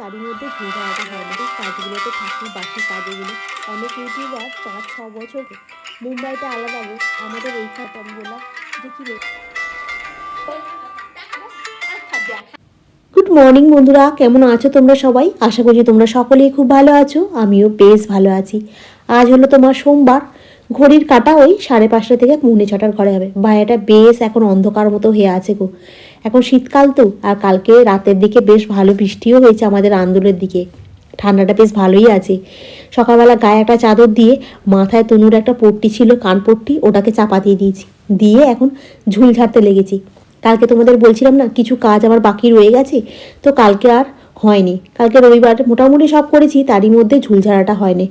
তারই মধ্যে ঝুল ঝাড়াটা হয় এই কাজগুলোতে থাকি, বাকি কাজগুলো। অনেক ইউটিউবার পাঁচ, ছ বছর মুম্বাইটা আলাদা আমাদের এই খাত আমি বললাম যে কি গুড মর্নিং বন্ধুরা, কেমন আছো তোমরা সবাই? আশা করছি তোমরা সকলেই খুব ভালো আছো, আমিও বেশ ভালো আছি। আজ হলো তোমার সোমবার ঘড়ির কাটা ওই সাড়ে পাঁচটা থেকে পৌনে ছটার ঘরে হবে। বাইরেটা বেশ এখন অন্ধকার মতো হয়ে আছে গো। এখন শীতকাল তো, আর কালকে রাতের দিকে বেশ ভালো বৃষ্টিও হয়েছে আমাদের আন্দোলের দিকে। ঠান্ডাটা বেশ ভালোই আছে। সকালবেলা গায়ে একটা চাদর দিয়ে মাথায় তনুর একটা পট্টি ছিল, কান পট্টি, ওটাকে চাপা দিয়ে দিয়েছি। দিয়ে এখন ঝুল ঝাড়তে লেগেছি। কালকে তোমাদের বলছিলাম না, কিছু কাজ আমার বাকি রয়ে গেছে, তো কালকে আর হয়নি। কালকে রবিবার মোটামুটি সব করেছি, তারই মধ্যে ঝুল ঝাড়াটা হয়নি।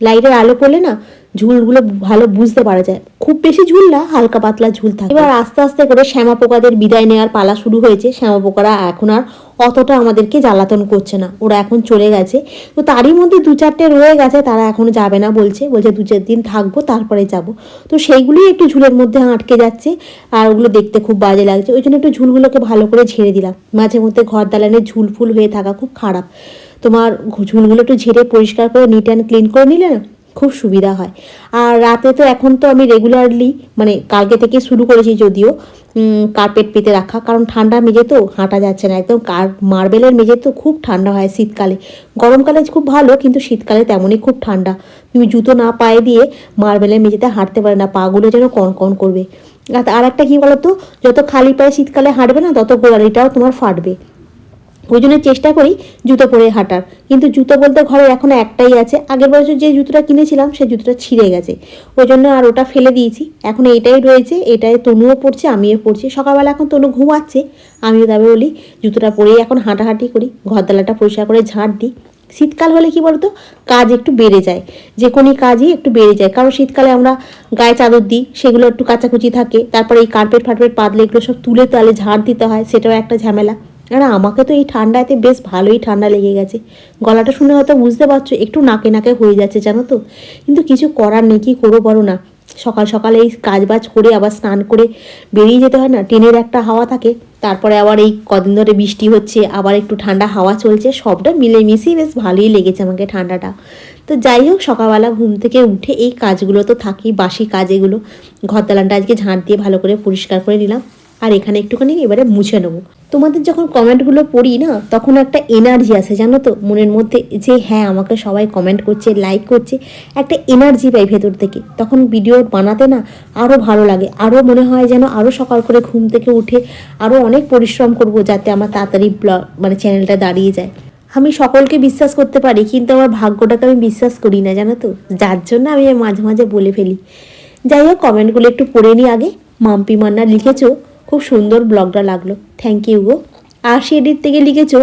লাইটের আলো পড়লে না ঝুলগুলো ভালো বুঝতে পারা যায়। খুব বেশি ঝুল না, হালকা পাতলা ঝুল থাকে। এবার আস্তে আস্তে করে শ্যামা পোকাদের বিদায় নেওয়ার পালা শুরু হয়েছে। শ্যামা পোকারা এখন আর অতটা আমাদেরকে জ্বালাতন করছে না। ওরা এখন চলে গেছে। তো তারই মধ্যে দু চারটে রয়ে গেছে, তারা এখনও যাবে না বলছে। বলছে দু চার দিন থাকব, তারপরে যাব। তো সেইগুলোই একটু ঝুলের মধ্যে আটকে যাচ্ছে আর ওগুলো দেখতে খুব বাজে লাগছে। ওই জন্য একটু ঝুলগুলোকে ভালো করে ঝেড়ে দিলাম। মাঝে মধ্যে ঘর দালানে ঝুল ফুল হয়ে থাকা খুব খারাপ। তোমার ঝুলগুলো একটু ঝেড়ে পরিষ্কার করে নিট অ্যান্ড ক্লিন করে নিলে না? খুব সুবিধা হয়। আর রাতে তো এখন তো আমি রেগুলারলি মানে কালকে থেকে শুরু করেছি যদিও কার্পেট পেতে রাখা। কারণ ঠান্ডা মেঝে তো হাঁটা যাচ্ছে না একদম। কার মার্বেলের মেঝে তো খুব ঠান্ডা হয় শীতকালে। গরমকালে খুব ভালো, কিন্তু শীতকালে তেমনই খুব ঠান্ডা। তুমি জুতো না পায়ে দিয়ে মার্বেলের মেঝেতে হাঁটতে পারে না, পাগুলো যেন কন কন করবে। আর একটা কী বলতো? যত খালি পায়ে শীতকালে হাঁটবে না, তত গোড়ালিটাও তোমার ফাটবে। ওই জন্য চেষ্টা করি জুতো পরে হাঁটার। কিন্তু জুতো বলতে ঘরে এখনও একটাই আছে। আগের বছর যে জুতোটা কিনেছিলাম সেই জুতোটা ছিঁড়ে গেছে। ওই জন্য আর ওটা ফেলে দিয়েছি। এখন এটাই রয়েছে, এটাই তনুও পড়ছে আমিও পড়ছি সকালবেলা এখন তনু ঘুমাচ্ছে, আমিও তবে বলি জুতোটা পরেই এখন হাঁটাহাঁটি করি ঘরদালাটা পরিষ্কার করে ঝাঁট দিই। শীতকাল হলে কি বলতো, কাজ একটু বেড়ে যায়। যে কোনো কাজই একটু বেড়ে যায়। কারণ শীতকালে আমরা গায়ে চাদর দিই, সেগুলো একটু কাচাকুচি থাকে। তারপরে এই কার্পেট ফার্পেট, পাতলে এগুলো সব তুলে তালে ঝাড় দিতে হয়, সেটাও একটা ঝামেলা। আর আমাকে তো এই ঠান্ডাতে বেশ ভালোই ঠান্ডা লেগে গেছে। গলাটা শুনে হয়তো বুঝতে পারছ, একটু নাকে নাকে হয়ে যাচ্ছে, জানো তো? কিন্তু কিছু করার নেই, কি করব বলো না? সকাল সকালে এই কাজ বাজ করে, আবার স্নান করে বেরিয়ে যেতে হয় না? ট্রেনের একটা হাওয়া থাকে, তারপরে আবার এই কদিন ধরে বৃষ্টি হচ্ছে, আবার একটু ঠান্ডা হাওয়া চলছে, সবটা মিলেমিশেই বেশ ভালোই লেগেছে আমাকে ঠান্ডাটা। তো যাই হোক, সকালবেলা ঘুম থেকে উঠে এই কাজগুলো তো থাকেই বাসি কাজ এগুলো। ঘর দালানটা আজকে ঝাঁট দিয়ে ভালো করে পরিষ্কার করে নিলাম। আর এখানে একটুখানি এবারে মুছে নেব। তোমাদের যখন কমেন্টগুলো পড়ি না, তখন একটা এনার্জি আসে, জানো তো? মনের মধ্যে যে হ্যাঁ আমাকে সবাই কমেন্ট করছে লাইক করছে। একটা এনার্জি পাই ভেতর থেকে। তখন ভিডিও বানাতে না আরও ভালো লাগে। আরও মনে হয় যেন আরও সকাল করে ঘুম থেকে উঠে আরও অনেক পরিশ্রম করব যাতে আমার তাড়াতাড়ি ব্লগ মানে চ্যানেলটা দাঁড়িয়ে যায়। আমি সকলকে বিশ্বাস করতে পারি, কিন্তু আমার ভাগ্যটাকে আমি বিশ্বাস করি না, জানো তো? যার জন্য আমি মাঝে মাঝে বলে ফেলি। যাই হোক কমেন্টগুলো একটু পড়ে নিই আগে। মাম্পি মান্না লিখেছো খুব সুন্দর ব্লগটা লাগল। থ্যাংক ইউ গো। আর সেডির থেকে লিখেছো,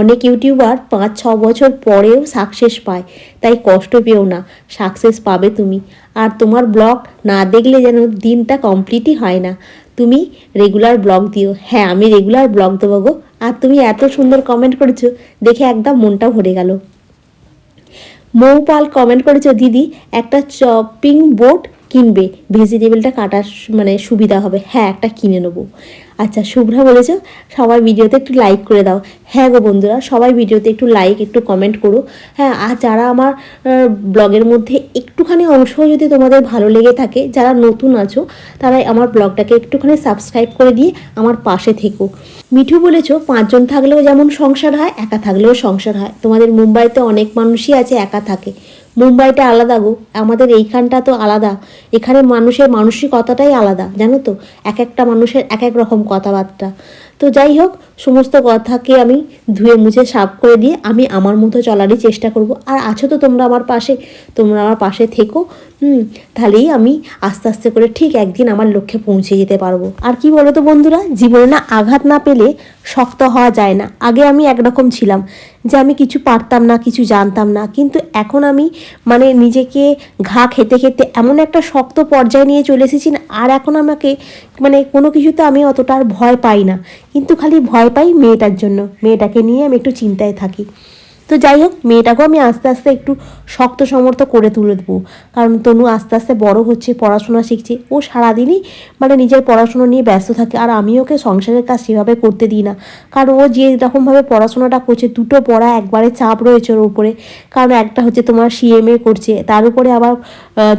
অনেক ইউটিউবার পাঁচ ছ বছর পরেও সাকসেস পায়, তাই কষ্ট পেও না সাকসেস পাবে তুমি। আর তোমার ব্লগ না দেখলে যেন দিনটা কমপ্লিটই হয় না। তুমি রেগুলার ব্লগ দিও। হ্যাঁ আমি রেগুলার ব্লগ দেবো গো। আর তুমি এত সুন্দর কমেন্ট করেছ, দেখে একদম মনটা ভরে গেল। মৌপাল কমেন্ট করেছ, দিদি, একটা চপিং বোর্ড কিনবে ভেজিটেবলটা কাটার মানে সুবিধা হবে। হ্যাঁ একটা কিনে নেব। আচ্ছা শুভ্রা বলেছ সবাই ভিডিওতে একটু লাইক করে দাও। হ্যাঁ গো বন্ধুরা সবাই ভিডিওতে একটু লাইক একটু কমেন্ট করো। হ্যাঁ আর যারা আমার ব্লগের মধ্যে একটুখানি অংশ যদি তোমাদের ভালো লেগে থাকে, যারা নতুন আছো তারা আমার ব্লগটাকে একটুখানি সাবস্ক্রাইব করে দিয়ে আমার পাশে থেকো। মিঠু বলেছ, পাঁচজন থাকলেও যেমন সংসার হয়, একা থাকলেও সংসার হয়। তোমাদের মুম্বাইতে অনেক মানুষই আছে, একা থাকে। মুম্বাইটা আলাদা গো। আমাদের এইখানটা তো আলাদা। এখানে মানুষের মানসিকতাটাই আলাদা, জানো তো? এক একটা মানুষের এক এক রকম কথাবার্তা। তো যাই হোক সমস্ত কথাকে আমি ধুয়ে মুছে সাফ করে দিয়ে আমি আমার মতো চলারই চেষ্টা করব। আর আছো তো তোমরা আমার পাশে, তোমরা আমার পাশে থেকো। হুম, তাহলেই আমি আস্তে আস্তে করে ঠিক একদিন আমার লক্ষ্যে পৌঁছে যেতে পারব। আর কি বলো তো বন্ধুরা, জীবনে না আঘাত না পেলে শক্ত হওয়া যায় না। আগে আমি একরকম ছিলাম যে আমি কিছু পারতাম না, কিছু জানতাম না। কিন্তু এখন আমি মানে নিজেকে ঘা খেতে খেতে এমন একটা শক্ত পর্যায়ে নিয়ে চলে এসেছি আর এখন আমাকে মানে কোনো কিছুতে আমি অতটা আর ভয় পাই না। কিন্তু খালি ভয় পাই মেয়েটার জন্য। মেয়েটাকে নিয়ে আমি একটু চিন্তায় থাকি। তো যাই হোক, মেয়েটাকেও আমি আস্তে আস্তে একটু শক্ত সমর্থ করে তুলে দেবো। কারণ তনু আস্তে আস্তে বড় হচ্ছে, পড়াশোনা শিখছে। ও সারাদিনই মানে নিজের পড়াশোনা নিয়ে ব্যস্ত থাকে। আর আমি ওকে সংসারের কাজ সেভাবে করতে দিই না। কারণ ও যে রকমভাবে পড়াশোনাটা করছে, দুটো পড়া একবারে চাপ রয়েছে ওর উপরে। কারণ একটা হচ্ছে তোমার সিএমএ করছে, তার উপরে আবার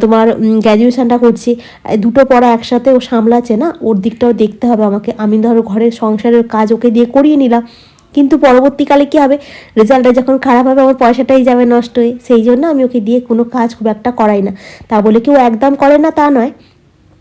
তোমার গ্র্যাজুয়েশানটা করছে। দুটো পড়া একসাথে ও সামলাচ্ছে না। ওর দিকটাও দেখতে হবে আমাকে। আমি ধরো ঘরের সংসারের কাজ ওকে দিয়ে করিয়ে নিলাম। কিন্তু পরবর্তীকালে কী হবে? রেজাল্টটা যখন খারাপ হবে, আমার পয়সাটাই যাবে নষ্ট হয়ে। সেই জন্য আমি ওকে দিয়ে কোনো কাজ খুব একটা করাই না। তা বলে কেউ একদম করে না, তা নয়।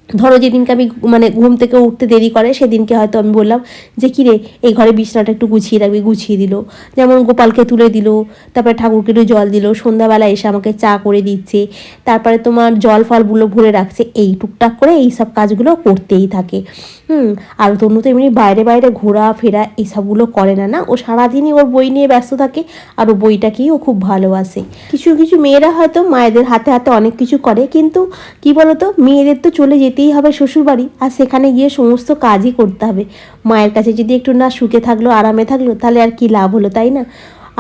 ধরো যেদিনকে আমি মানে ঘুম থেকে উঠতে দেরি করে, সেদিনকে হয়তো আমি বললাম যে কিরে এই ঘরে বিছনাটা একটু গুছিয়ে রাখবি। গুছিয়ে দিল। যেমন গোপালকে তুলে দিল, তারপরে ঠাকুরকে একটু জল দিল। সন্ধ্যাবেলা এসে আমাকে চা করে দিচ্ছে। তারপরে তোমার জল ফলগুলো ভরে রাখছে। এই টুকটাক করে এই সব কাজগুলো করতেই থাকে। হুম, আর তনু তো এমনি বাইরে বাইরে ঘোরা, ফেরা এইসবগুলো করে না না? ও সারাদিনই ওর বই নিয়ে ব্যস্ত থাকে, আর ও বইটাকেই ও খুব ভালোবাসে। কিছু কিছু মেয়েরা হয়তো মায়েদের হাতে হাতে অনেক কিছু করে, কিন্তু কি বলতো, মেয়েদের তো চলে যেতেই হবে শ্বশুরবাড়ি, আর সেখানে গিয়ে সমস্ত কাজই করতে হবে। মায়ের কাছে যদি একটু না সুখে থাকল, আরামে থাকল, তাহলে আর কি লাভ হলো, তাই না?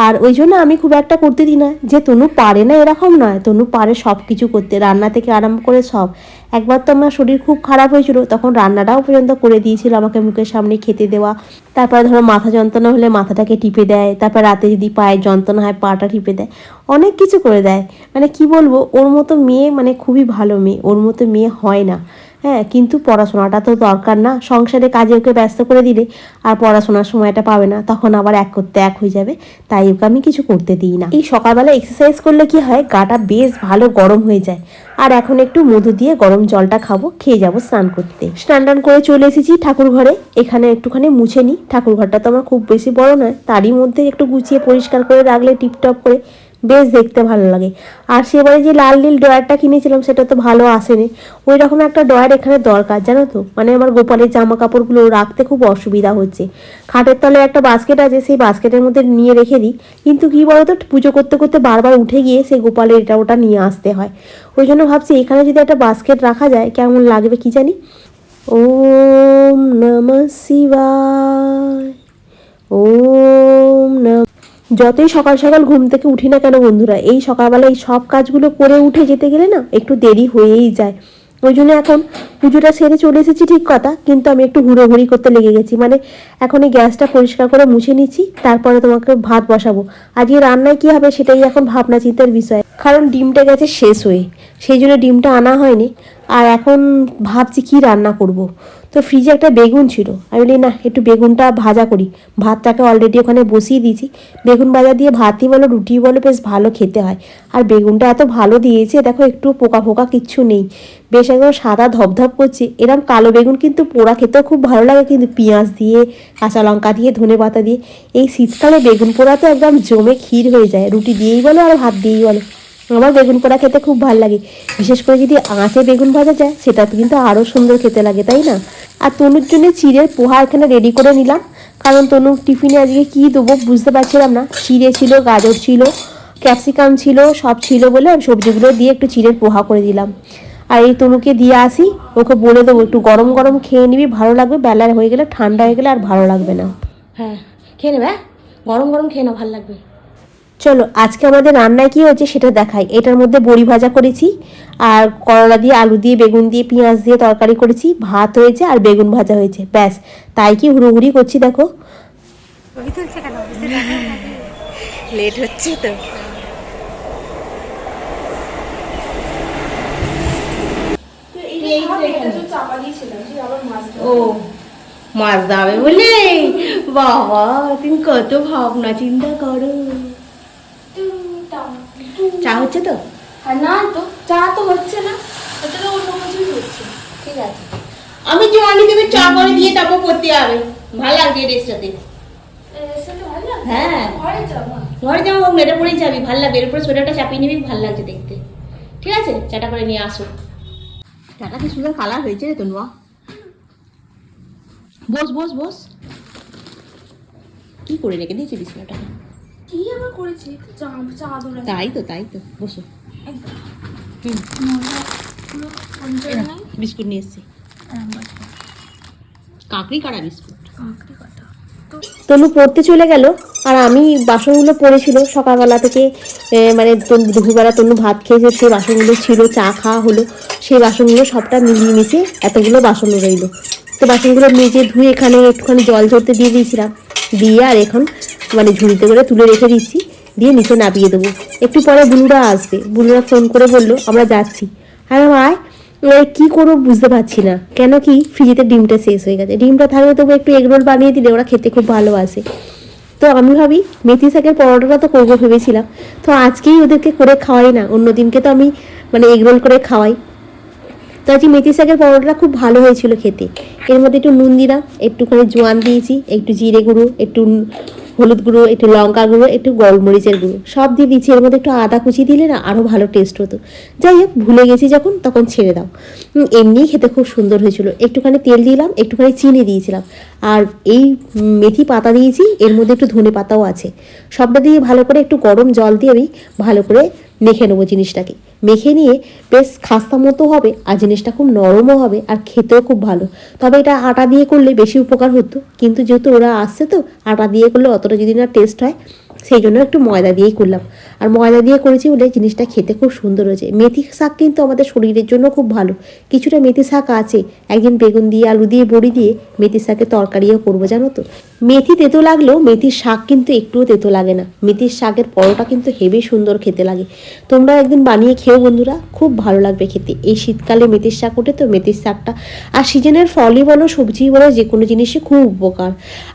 আর ওই জন্য আমি খুব একটা করতে দিই না, যে তনু পারে না এরকম নয়। তনু পারে সব কিছু করতে, রান্না থেকে আরম্ভ করে সব। একবার তো আমার শরীর খুব খারাপ হয়েছিল, তখন রান্নাটাও পর্যন্ত করে দিয়েছিল আমাকে মুখের সামনে খেতে দেওয়া। তারপরে ধরো মাথা যন্ত্রণা হলে মাথাটাকে টিপে দেয়, তারপর রাতে যদি পায়ের যন্ত্রণা হয়, পাটা টিপে দেয়, অনেক কিছু করে দেয়। মানে কি বলব, ওর মতো মেয়ে মানে খুবই ভালো মেয়ে, ওর মতো মেয়ে হয় না। হ্যাঁ কিন্তু পড়াশোনাটা তো দরকার না, সংসারে কাজে ওকে ব্যস্ত করে দিলে আর পড়াশোনার সময়টা পাবে না, তখন আবার এক করতে এক হয়ে যাবে, তাই ওকে আমি কিছু করতে দিই না। এই সকালবেলা এক্সারসাইজ করলে কি হয়, গাটা বেশ ভালো গরম হয়ে যায়। আর এখন একটু মধু দিয়ে গরম জলটা খাব, খেয়ে যাব স্নান করতে। স্নান টান করে চলে এসেছি ঠাকুর ঘরে এখানে একটুখানি মুছে নিই। ঠাকুর ঘরটা তো আমার খুব বেশি বড় নয়, তারই মধ্যে একটু গুছিয়ে পরিষ্কার করে রাখলে, টিপটপ করে বেশ দেখতে ভালো লাগে। আর সেবারে যে, লাল নীল ড্রয়ারটা কিনেছিলাম, সেটা তো ভালো আসেনি। ওই রকম একটা ড্রয়ার এখানে দরকার, জানো তো? মানে আমার গোপালের জামা কাপড়গুলো রাখতে খুব অসুবিধা হচ্ছে। খাটের তলে একটা বাস্কেট আছে, সেই বাস্কেটের মধ্যে নিয়ে রেখে দিই। কিন্তু কী বলতো, পুজো করতে করতে বারবার উঠে গিয়ে সেই গোপালের এটা ওটা নিয়ে আসতে হয়। ওই জন্য ভাবছি, এখানে যদি একটা বাস্কেট রাখা যায়, কেমন লাগবে কি জানি? ওম নমঃ যতই সকাল সকাল ঘুম থেকে উঠি না কেন বন্ধুরা, এই সকালবেলা এই সব কাজগুলো করে উঠে যেতে গেলে না একটু দেরি হয়েই যায়। ওই জন্য এখন পুজোটা সেরে চলে এসেছি ঠিক কথা, কিন্তু আমি একটু হুড়োহুড়ি করতে লেগে গেছি। মানে এখন এই গ্যাসটা পরিষ্কার করে মুছে নিচ্ছি, তারপরে তোমাকে ভাত বসাবো। আজকে রান্নায় কী হবে সেটাই এখন ভাবনা চিন্তার বিষয়। কারণ ডিমটা গেছে শেষ হয়ে, সেই জন্য ডিমটা আনা হয়নি। আর এখন ভাবছি কি রান্না করব। তো ফ্রিজে একটা বেগুন ছিল। আমি বলি, না, একটু বেগুনটা ভাজা করি। ভাতটাকে অলরেডি ওখানে বসিয়ে দিয়েছি। বেগুন ভাজা দিয়ে ভাতই বলো, রুটি বলো, বেশ ভালো খেতে হয়। আর বেগুনটা এত ভালো দিয়েছে, দেখো একটু পোকা ফোকা কিচ্ছু নেই। বেশ একদম সাদা ধপধপ করছে। এরকম কালো বেগুন কিন্তু পোড়া খেতেও খুব ভালো লাগে। কিন্তু পেঁয়াজ দিয়ে, কাঁচা লঙ্কা দিয়ে, ধনে পাতা দিয়ে, এই শীতকালে বেগুন পোড়া তো একদম জমে ক্ষীর হয়ে যায়। রুটি দিয়েই বলো আর ভাত দিয়েই বলো। আমার বেগুন পোড়া খেতে খুব ভালো লাগে। বিশেষ করে যদি আঁচে বেগুন ভাজা যায়, সেটা কিন্তু আরও সুন্দর খেতে লাগে, তাই না? আর তনুর জন্য চিড়ের পোহা এখানে রেডি করে নিলাম। কারণ তনুর টিফিনে আজকে কী দেবো বুঝতে পারছিলাম না। চিড়ে ছিল, গাজর ছিল, ক্যাপসিকাম ছিল, সব ছিল বলে আমি সবজিগুলো দিয়ে একটু চিড়ের পোহা করে দিলাম। আর এই তনুকে দিয়ে আসি, ওকে বলে দেবো, একটু গরম গরম খেয়ে নিবি, ভালো লাগবে বেলা হয়ে গেলে ঠান্ডা হয়ে গেলে আর ভালো লাগবে না। হ্যাঁ খেয়ে নেবে হ্যাঁ? গরম গরম খেয়ে না ভালো লাগবে। চলো আজকে আমাদের রান্নায় কি হয়েছে সেটা দেখাই। এটার মধ্যে বড়ি ভাজা করেছি আর করলা দিয়ে আলু দিয়ে বেগুন দিয়ে পেঁয়াজ দিয়ে তরকারি করেছি ভাত হয়েছে আর বেগুন ভাজা হয়েছে ব্যাস। তাই কি হুড়োহুড়ি করছি দেখো। লেট হচ্ছে তো। ও মাছ দাবে বলে? বাবা তুমি কত ভাবনা চিন্তা করো। চা হচ্ছে তো? আর না তো চা তো হচ্ছে না। এটা তো অন্য কিছুই হচ্ছে। ঠিক আছে। আমি জোয়ানি তুমি চা করে দিয়ে তারপর করতে হবে। ভালো লাগবে এর সাথে হ্যাঁ। ঘরে যাব ঘরে হোক এটা পরেই যাবি ভালো লাগবে। এর উপরে সোয়েটারটা চাপিয়ে নিবি ভালো লাগছে দেখতে। ঠিক আছে? চাটা করে নিয়ে আসো। চাটা কি সুন্দর কালার হয়েছে রে তনুয়া? বস বস বস। কি করে রেখে দিয়েছে বিছানাটা কি আবার করেছি? চা চাদর তাই তো তাই তো বসো। বিস্কুট নিয়ে এসছি। কাকড়ি কাটা বিস্কুট। কাঁকড়ি কাটা। তনু পড়তে চলে গেল আর আমি বাসনগুলো পড়েছিল সকালবেলা থেকে মানে তনু- দুপুরবেলা তনু ভাত খেয়েছে সেই বাসনগুলো ছিল চা খাওয়া হলো সেই বাসনগুলো সবটা মিলিয়ে মিশে এতগুলো বাসন রইল। তো বাসনগুলো মেজে ধুয়ে এখানে একটুখানি জল ঝরতে দিয়ে দিয়েছিলাম দিয়ে আর এখন মানে ঝুড়িতে করে তুলে রেখে দিচ্ছি, দিয়ে নিচে নামিয়ে দেবো। একটু পরে বুলুরা আসবে। বুলুরা ফোন করে বলল, আমরা যাচ্ছি। আয় এবার কি করব বুঝতে পারছি না। কেন কি? ফ্রিজেতে ডিমটা শেষ হয়ে গেছে। ডিমটা থাকলে তবু একটু এগরোল বানিয়ে দিলে, ওরা খেতে খুব ভালোবাসে। তো আমি ভাবি মেথি শাকের পরোটাটা তো করব ভেবেছিলাম। তো আজকেই ওদেরকে করে খাওয়াই না। অন্য দিনকে তো আমি মানে এগরোল করে খাওয়াই। তো আজকে মেথি শাকের পরোটাটা খুব ভালো হয়েছিল খেতে। এর মধ্যে একটু নুন দিলাম, একটুখানি জোয়ান দিয়েছি, একটু জিরে গুঁড়ো, একটু হলুদ গুঁড়ো, একটু লঙ্কা গুঁড়ো, একটু গোলমরিচের গুঁড়ো, সব দিয়ে দিচ্ছি এর মধ্যে একটু আদা কুচি দিলে না আরও ভালো টেস্ট হতো। যাই হোক, ভুলে গেছি যখন, তখন ছেড়ে দাও। এমনিই খেতে খুব সুন্দর হয়েছিল। একটুখানি তেল দিলাম, একটুখানি চিনি দিয়েছিলাম। আর এই মেথি পাতা দিয়েছি, এর মধ্যে একটু ধনে পাতাও আছে। সবটা দিয়ে ভালো করে একটু গরম জল দিয়ে আমি ভালো করে মেখে নেব জিনিসটাকে। মেখে নিয়ে বেশ খাস্তা মতো হবে আর জিনিসটা খুব নরমও হবে আর খেতেও খুব ভালো। তবে এটা আটা দিয়ে করলে বেশি উপকার হতো। কিন্তু যেহেতু ওরা আসছে তো, আটা দিয়ে করলে অতটা যদি না টেস্ট হয় সেই জন্য একটু ময়দা দিয়েই করলাম। আর ময়দা দিয়ে করেছি বলে জিনিসটা খেতে খুব সুন্দর হয়েছে। মেথি শাক কিন্তু আমাদের শরীরের জন্য খুব ভালো। কিছুটা মেথি শাক আছে, একদিন বেগুন দিয়ে, আলু দিয়ে, বড়ি দিয়ে মেথি শাকের তরকারিও করব, জানো তো? মেথি তেতো লাগলেও মেথির শাক কিন্তু একটুও তেতো লাগে না। মেথির শাকের পরোটা কিন্তু হেভি সুন্দর খেতে লাগে। তোমরা একদিন বানিয়ে খেও বন্ধুরা, খুব ভালো লাগবে খেতে। এই শীতকালে মেথির শাক ওঠে তো, মেথির শাকটা। আর সিজনের ফলই বলো সবজি বলো, যে কোনো জিনিসই খুব উপকার।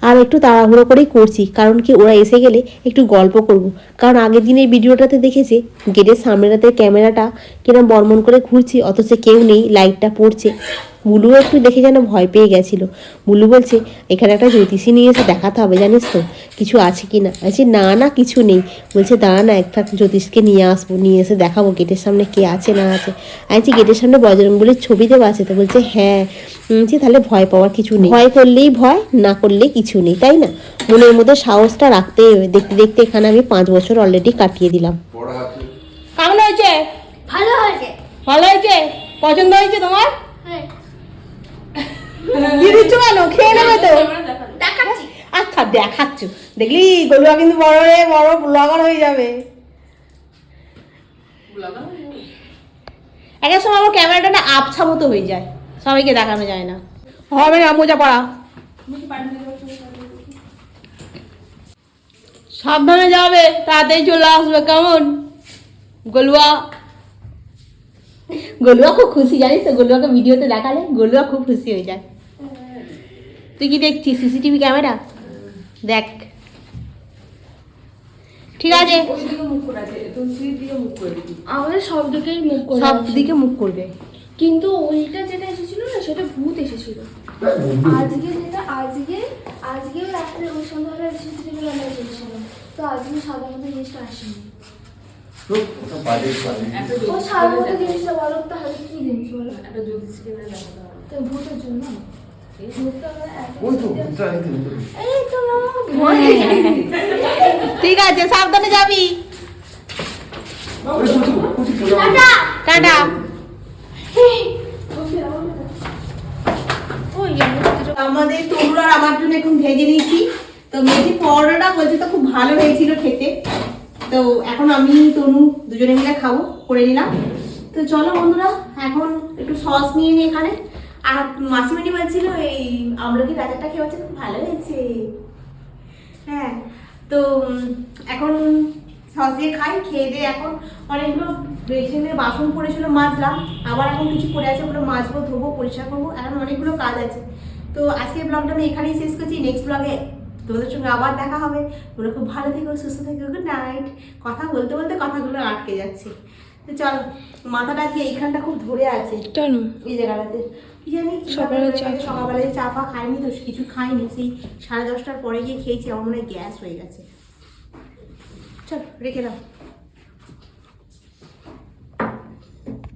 আর একটু তাড়াহুড়ো করেই করছি, কারণ কি ওরা এসে গেলে একটু গল্প করব। কারণ আগের দিনের ভিডিওটাতে দেখেছি গেটের সামনেটাতে ক্যামেরাটা কিরম বর্মন করে ঘুরছি, অথচ কেউ নেই লাইটটা পড়ছে। বুলু একটু দেখে যেন ভয় পেয়ে গেছিল। বুলু বলছে এখানে একটা জ্যোতিষী নিয়ে এসে দেখাতে হবে জানিস তো কিছু আছে কি না বলছি না না কিছু নেই। বলছে দাঁড়া না একটা জ্যোতিষকে নিয়ে আসব নিয়ে এসে দেখাবো গেটের সামনে কে আছে না আছে। আমি গেটের সামনে বজরঙ্গলির ছবি দেওয়া আছে তো বলছে হ্যাঁ। বলছি তাহলে ভয় পাওয়ার কিছু নেই। ভয় করলেই ভয় না করলে কিছু নেই তাই না? মনের মধ্যে সাহসটা রাখতেই হবে দেখতে দেখতে এখানে আমি পাঁচ বছর অলরেডি কাটিয়ে দিলাম। কেমন হয়েছে? ভালো হয়েছে। ভালো হয়েছে? পছন্দ হয়েছে তোমার? হ্যাঁ কি দিচ্ছ কেন খেয়ে নেবে তো। আচ্ছা দেখাচ্ছ। দেখলি গলুয়া কিন্তু বড় রে বড় ব্লগার হয়ে যাবে। এক এক সময় আমার ক্যামেরাটা না আবছা মতো হয়ে যায়। সবাইকে দেখানো যায় না। হবে না মোজা পড়া। সাবধানে যাবে তাড়াতাড়ি চলে আসবে কেমন? গলুয়া। গলুয়া খুব খুশি জানিস তো? গলুয়াকে ভিডিওতে দেখালে গলুয়া খুব খুশি হয়ে যায়। তুই কি দেখছিস সিসিটিভি ক্যামেরা? দেখ। ঠিক আছে। আমাদের সব দিকেই মুখ করে সব দিকে মুখ করবে। কিন্তু ওইটা যেটা এসেছিল না সেটা ভূত এসেছিল। আজকে যেটা আজকে আজকে রাত্রে ওই সন্ধ্যাবেলা এসেছিল আমরা এসেছিলাম তো আজকে সাধারণত জিনিসটা আসেনি। ও সাধারণত জিনিসটা বলো তাহলে কি জিনিস বলো? ভূতের জন্য আমরা এত- এই তো না ভয় ঠিক আছে, সাবধানে যাবি। টাটা। আমাদের তরুণ আর আমার জন্য এখন ভেজে নিয়েছি। তো মেথি পরোটাটা বলছে তো খুব ভালো হয়েছিল খেতে। তো এখন আমি, তনু দুজনে মিলে খাব, করে নিলাম। তো চলো বন্ধুরা, এখন একটু সস নিয়ে নিই এখানে। আর মাসিমানি বলছিল এই আমলকি রাজারটা খেয়ে বলছে খুব ভালো হয়েছে। হ্যাঁ তো এখন সস দিয়ে খাই খেয়ে দিয়ে এখন অনেকগুলো বেসিনের বাসন পড়েছিল মাজলাম। আবার এখন কিছু পড়ে আছে ওগুলো মাজবো ধোবো পরিষ্কার করব এখন অনেকগুলো কাজ আছে। তো আজকের ব্লগটা আমি এখানেই শেষ করছি নেক্সট ব্লগে তোমাদের সঙ্গে আবার দেখা হবে। তোমরা খুব ভালো থেকো সুস্থ থেকো গুড নাইট কথা বলতে বলতে কথাগুলো আটকে যাচ্ছে। তো চলো মাথাটা আজকে এইখানটা খুব ধরে আছে। এই জায়গাটাতে। কি কি সকালে সকালবেলায় চা ফা খাইনি তো কিছু খাইনি। সেই সাড়ে দশটার পরে গিয়ে খেয়েছি আমার মনে হয় গ্যাস হয়ে গেছে। চল রেখে দাও।